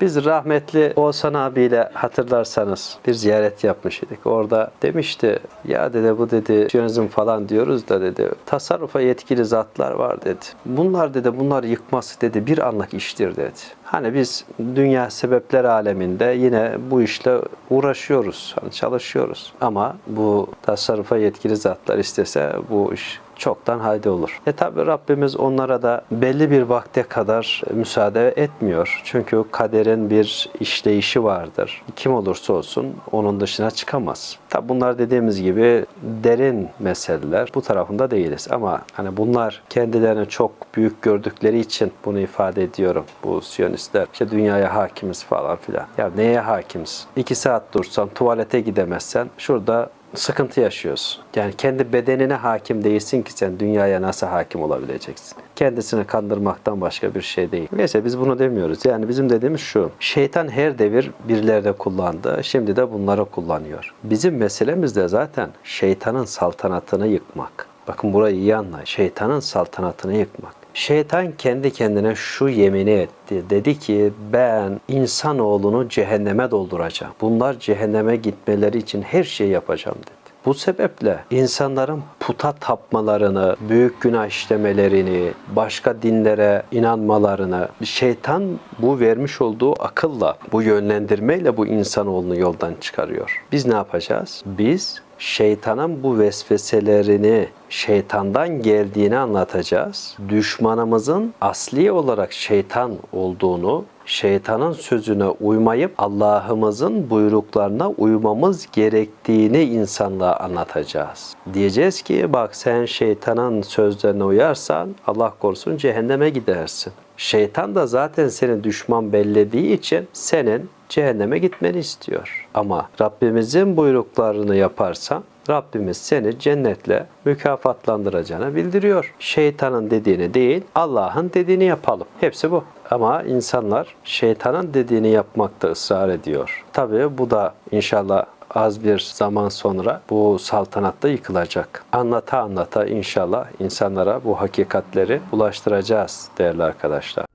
Biz rahmetli Oğuzhan abiyle hatırlarsanız bir ziyaret yapmış idik. Orada demişti ya dedi bu dedi Siyonizm falan diyoruz da dedi tasarrufa yetkili zatlar var dedi. Bunlar dedi bunlar yıkması dedi bir anlık iştir dedi. Hani biz dünya sebepler aleminde yine bu işle uğraşıyoruz, hani çalışıyoruz. Ama bu tasarrufa yetkili zatlar istese bu iş çoktan haydi olur. E tabi Rabbimiz onlara da belli bir vakte kadar müsaade etmiyor. Çünkü kaderin bir işleyişi vardır. Kim olursa olsun onun dışına çıkamaz. Tabi bunlar dediğimiz gibi derin meseleler. Bu tarafında değiliz. Ama hani bunlar kendilerini çok büyük gördükleri için bunu ifade ediyorum. Bu Siyonistler işte dünyaya hakimiz falan filan. Ya neye hakimiz? İki saat dursan tuvalete gidemezsen şurada sıkıntı yaşıyorsun. Yani kendi bedenine hakim değilsin ki sen dünyaya nasıl hakim olabileceksin. Kendisini kandırmaktan başka bir şey değil. Neyse biz bunu demiyoruz. Yani bizim dediğimiz şu. Şeytan her devir birilerde kullandı. Şimdi de bunları kullanıyor. Bizim meselemiz de zaten şeytanın saltanatını yıkmak. Bakın burayı iyi anlayın. Şeytanın saltanatını yıkmak. Şeytan kendi kendine şu yemini etti. Dedi ki ben insanoğlunu cehenneme dolduracağım. Bunlar cehenneme gitmeleri için her şeyi yapacağım dedi. Bu sebeple insanların puta tapmalarını, büyük günah işlemelerini, başka dinlere inanmalarını şeytan bu vermiş olduğu akılla, bu yönlendirmeyle bu insanoğlunu yoldan çıkarıyor. Biz ne yapacağız? Biz şeytanın bu vesveselerini şeytandan geldiğini anlatacağız. Düşmanımızın asli olarak şeytan olduğunu, şeytanın sözüne uymayıp Allah'ımızın buyruklarına uymamız gerektiğini insanlığa anlatacağız. Diyeceğiz ki bak sen şeytanın sözlerine uyarsan Allah korusun cehenneme gidersin. Şeytan da zaten seni düşman bellediği için senin cehenneme gitmeni istiyor. Ama Rabbimizin buyruklarını yaparsan Rabbimiz seni cennetle mükafatlandıracağını bildiriyor. Şeytanın dediğini değil, Allah'ın dediğini yapalım. Hepsi bu. Ama insanlar şeytanın dediğini yapmakta ısrar ediyor. Tabii bu da inşallah az bir zaman sonra bu saltanat da yıkılacak. Anlata anlata inşallah insanlara bu hakikatleri ulaştıracağız değerli arkadaşlar.